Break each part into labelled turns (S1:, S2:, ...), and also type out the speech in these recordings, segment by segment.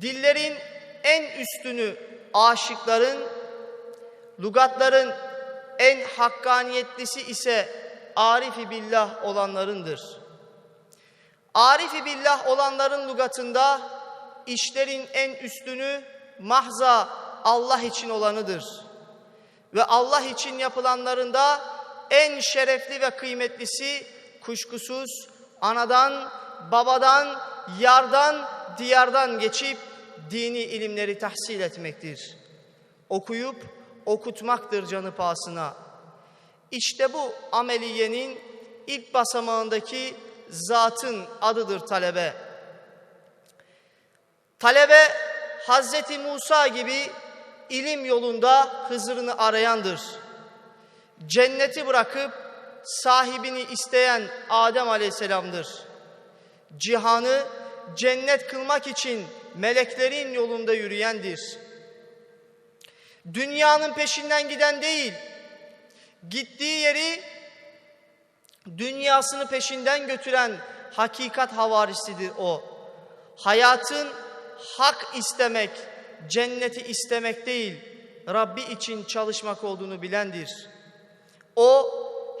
S1: Dillerin en üstünü aşıkların, lugatların en hakkaniyetlisi ise arifi billah olanlarındır. Arifi billah olanların lugatında işlerin en üstünü mahza Allah için olanıdır. Ve Allah için yapılanlarında en şerefli ve kıymetlisi kuşkusuz anadan, babadan, yardan, diyardan geçip dini ilimleri tahsil etmektir. Okuyup okutmaktır canı pahasına. İşte bu ameliyenin ilk basamağındaki zatın adıdır talebe. Talebe Hazreti Musa gibi ilim yolunda Hızır'ını arayandır. Cenneti bırakıp sahibini isteyen Adem Aleyhisselam'dır. Cihanı cennet kılmak için meleklerin yolunda yürüyendir. Dünyanın peşinden giden değil, gittiği yeri dünyasını peşinden götüren hakikat havarisidir o. Hayatın hak istemek, cenneti istemek değil, Rabbi için çalışmak olduğunu bilendir. O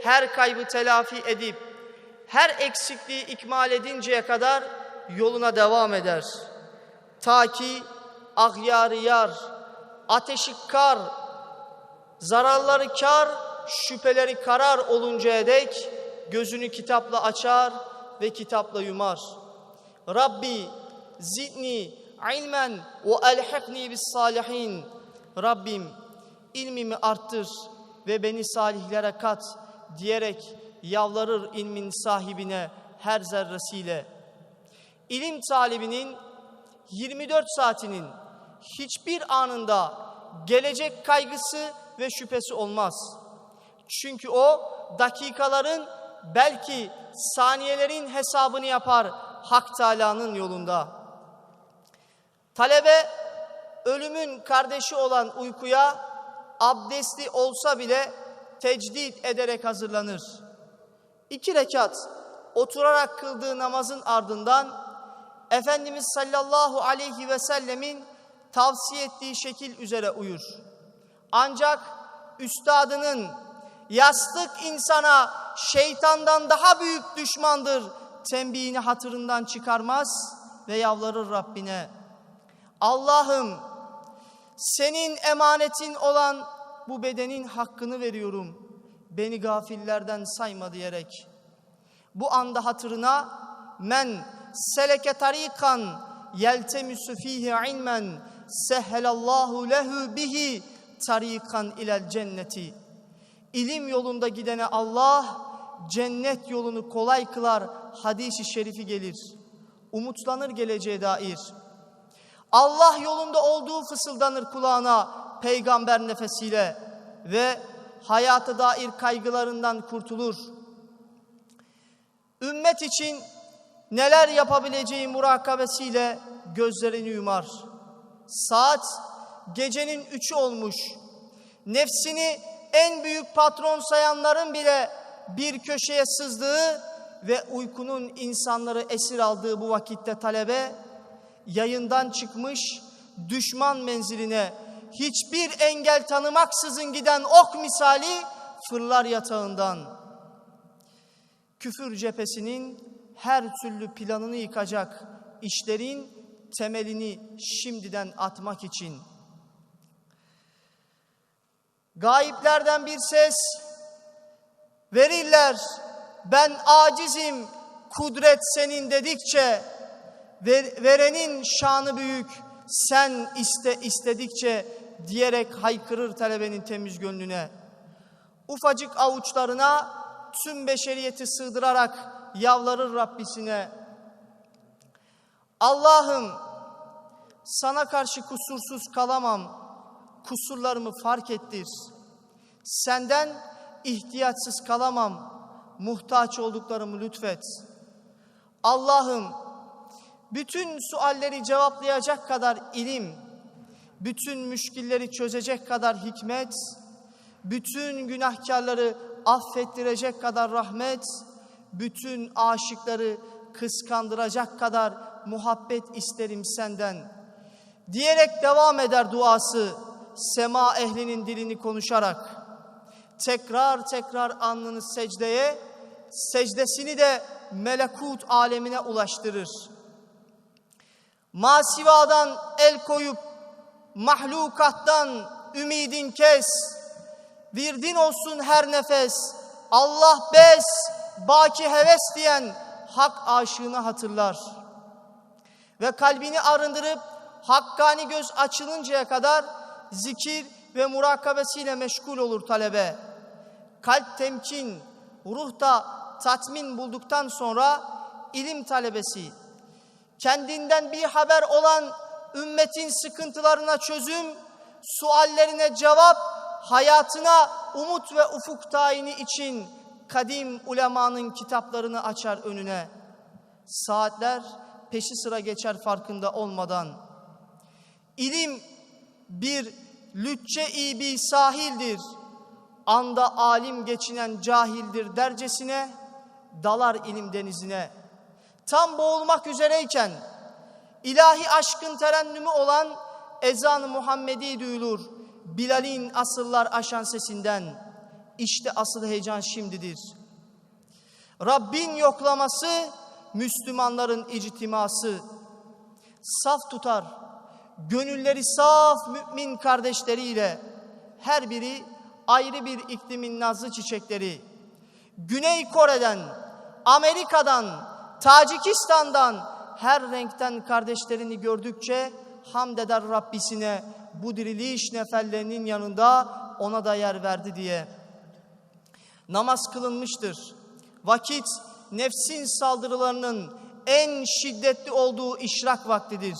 S1: her kaybı telafi edip her eksikliği ikmal edinceye kadar yoluna devam eder. Ta ki ahyarı yar, ateşi kar, zararları kar, şüpheleri karar oluncaya dek gözünü kitapla açar ve kitapla yumar. Rabbi zidni ilmen ve elhikni bis salihin. Rabbim ilmimi arttır ve beni salihlere kat diyerek yalvarır ilmin sahibine her zerresiyle. İlim talibinin 24 saatinin hiçbir anında gelecek kaygısı ve şüphesi olmaz. Çünkü o dakikaların belki saniyelerin hesabını yapar Hak Teala'nın yolunda. Talebe ölümün kardeşi olan uykuya abdestli olsa bile tecdit ederek hazırlanır. İki rekat oturarak kıldığı namazın ardından Efendimiz sallallahu aleyhi ve sellemin tavsiye ettiği şekil üzere uyur. Ancak üstadının yastık insana şeytandan daha büyük düşmandır tembihini hatırından çıkarmaz ve yalvarır Rabbine. Allah'ım senin emanetin olan bu bedenin hakkını veriyorum. Beni gafillerden sayma diyerek. Bu anda hatırına men seleke tarikan yeltemisu fihi ilmen sehhelallahu lehu bihi tarikan ilel cenneti. İlim yolunda gidene Allah cennet yolunu kolay kılar hadisi şerifi gelir. Umutlanır geleceğe dair. Allah yolunda olduğu fısıldanır kulağına peygamber nefesiyle ve hayata dair kaygılarından kurtulur. Ümmet için neler yapabileceği murakabesiyle gözlerini yumar. Saat gecenin üçü olmuş. Nefsini en büyük patron sayanların bile bir köşeye sızdığı ve uykunun insanları esir aldığı bu vakitte talebe yayından çıkmış düşman menziline hiçbir engel tanımaksızın giden ok misali fırlar yatağından. Küfür cephesinin her türlü planını yıkacak işlerin temelini şimdiden atmak için. Gayiplerden bir ses verirler. Ben acizim, kudret senin dedikçe, ver, verenin şanı büyük, sen iste istedikçe diyerek haykırır talebenin temiz gönlüne. Ufacık avuçlarına tüm beşeriyeti sığdırarak yalvarır Rabbisine. Allah'ım sana karşı kusursuz kalamam. Kusurlarımı fark ettir. Senden ihtiyaçsız kalamam. Muhtaç olduklarımı lütfet. Allah'ım bütün sualleri cevaplayacak kadar ilim, bütün müşkilleri çözecek kadar hikmet, bütün günahkarları affettirecek kadar rahmet, bütün aşıkları kıskandıracak kadar muhabbet isterim senden. diyerek devam eder duası sema ehlinin dilini konuşarak. Tekrar tekrar alnını secdeye, secdesini de melekut alemine ulaştırır. Masivadan el koyup mahlukattan ümidin kes. Virdin olsun her nefes. Allah bes, baki heves diyen hak aşığını hatırlar. Ve kalbini arındırıp hakkani göz açılıncaya kadar zikir ve murakabesiyle meşgul olur talebe. Kalp temkin, ruhta tatmin bulduktan sonra ilim talebesi, kendinden bir haber olan ümmetin sıkıntılarına çözüm, suallerine cevap, hayatına umut ve ufuk tayini için kadim ulemanın kitaplarını açar önüne. Saatler peşi sıra geçer farkında olmadan. İlim bir lütçe-i bir sahildir. Anda alim geçinen cahildir dercesine, dalar ilim denizine. Tam boğulmak üzereyken, ilahi aşkın terennümü olan ezan-ı Muhammedi duyulur. Bilal'in asırlar aşan sesinden. İşte asıl heyecan şimdidir. Rabbin yoklaması, Müslümanların ictiması. Saf tutar, gönülleri saf mümin kardeşleriyle her biri ayrı bir iklimin nazlı çiçekleri. Güney Kore'den, Amerika'dan, Tacikistan'dan her renkten kardeşlerini gördükçe hamd eder Rabbisine bu diriliş neferlerinin yanında ona da yer verdi diye. Namaz kılınmıştır. Vakit nefsin saldırılarının en şiddetli olduğu işrak vaktidir.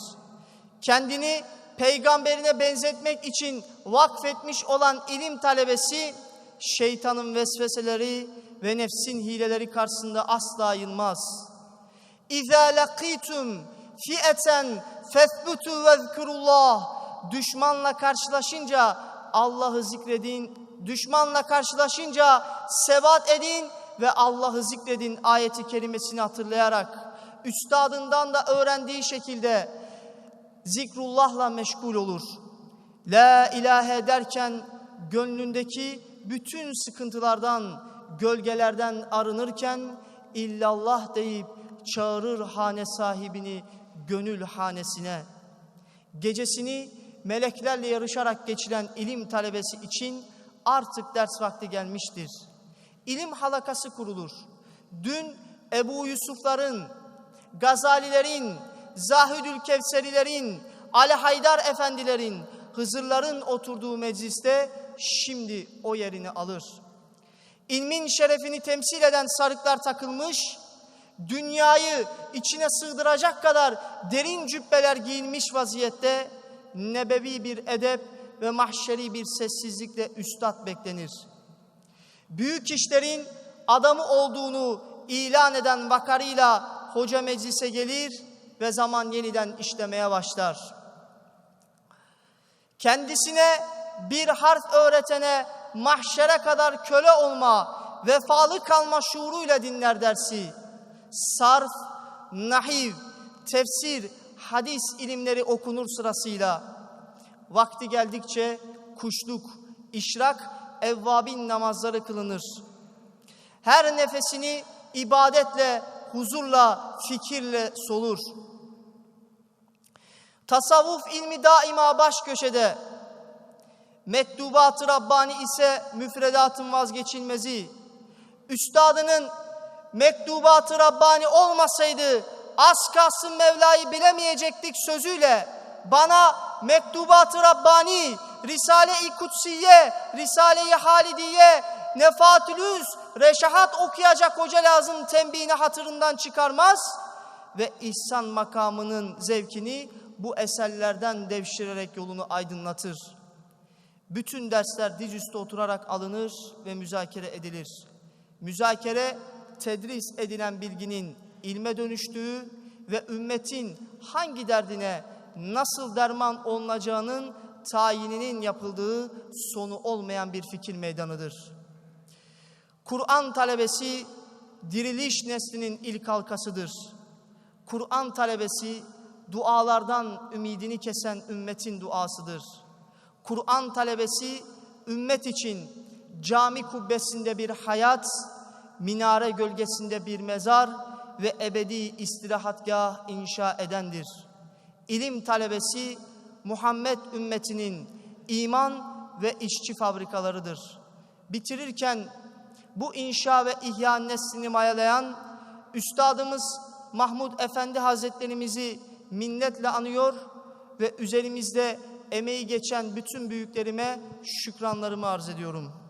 S1: Kendini peygamberine benzetmek için vakfetmiş olan ilim talebesi şeytanın vesveseleri ve nefsin hileleri karşısında asla yılmaz. İza laqitum fi'eten fethbutu vezkurullah. Düşmanla karşılaşınca Allah'ı zikredin. Düşmanla karşılaşınca sebat edin ve Allah'ı zikredin ayeti kerimesini hatırlayarak üstadından da öğrendiği şekilde zikrullahla meşgul olur. La ilahe derken gönlündeki bütün sıkıntılardan, gölgelerden arınırken illallah deyip çağırır hane sahibini gönül hanesine. Gecesini meleklerle yarışarak geçiren ilim talebesi için artık ders vakti gelmiştir. İlim halakası kurulur. Dün Ebu Yusufların, Gazalilerin, Zahidül Kevserilerin, Ali Haydar efendilerin, Hızırların oturduğu mecliste şimdi o yerini alır. İlmin şerefini temsil eden sarıklar takılmış, dünyayı içine sığdıracak kadar derin cübbeler giyinmiş vaziyette nebevi bir edep ve mahşeri bir sessizlikle üstad beklenir. Büyük işlerin adamı olduğunu ilan eden vakarıyla hoca meclise gelir ve zaman yeniden işlemeye başlar. Kendisine bir harf öğretene mahşere kadar köle olma, vefalı kalma şuuruyla dinler dersi. Sarf, nahiv, tefsir, hadis ilimleri okunur sırasıyla. Vakti geldikçe kuşluk, işrak, evvabin namazları kılınır. Her nefesini ibadetle, huzurla, fikirle solur. Tasavvuf ilmi daima baş köşede. Mektubat-ı Rabbani ise müfredatın vazgeçilmezi. Üstadının Mektubat-ı Rabbani olmasaydı az kalsın Mevla'yı bilemeyecektik sözüyle bana Mektubat-ı Rabbani, Risale-i Kutsiye, Risale-i Halidiye, Nefatülüz, Reşahat okuyacak hoca lazım tembihini hatırından çıkarmaz ve ihsan makamının zevkini bu eserlerden devşirerek yolunu aydınlatır. Bütün dersler dizüstü oturarak alınır ve müzakere edilir. Müzakere tedris edilen bilginin ilme dönüştüğü ve ümmetin hangi derdine nasıl derman olunacağının tayininin yapıldığı sonu olmayan bir fikir meydanıdır. Kur'an talebesi diriliş neslinin ilk halkasıdır. Kur'an talebesi dualardan ümidini kesen ümmetin duasıdır. Kur'an talebesi ümmet için cami kubbesinde bir hayat, minare gölgesinde bir mezar ve ebedi istirahatgah inşa edendir. İlim talebesi Muhammed ümmetinin iman ve işçi fabrikalarıdır. Bitirirken bu inşa ve ihya neslini mayalayan Üstadımız Mahmud Efendi Hazretlerimizi minnetle anıyor ve üzerimizde emeği geçen bütün büyüklerime şükranlarımı arz ediyorum.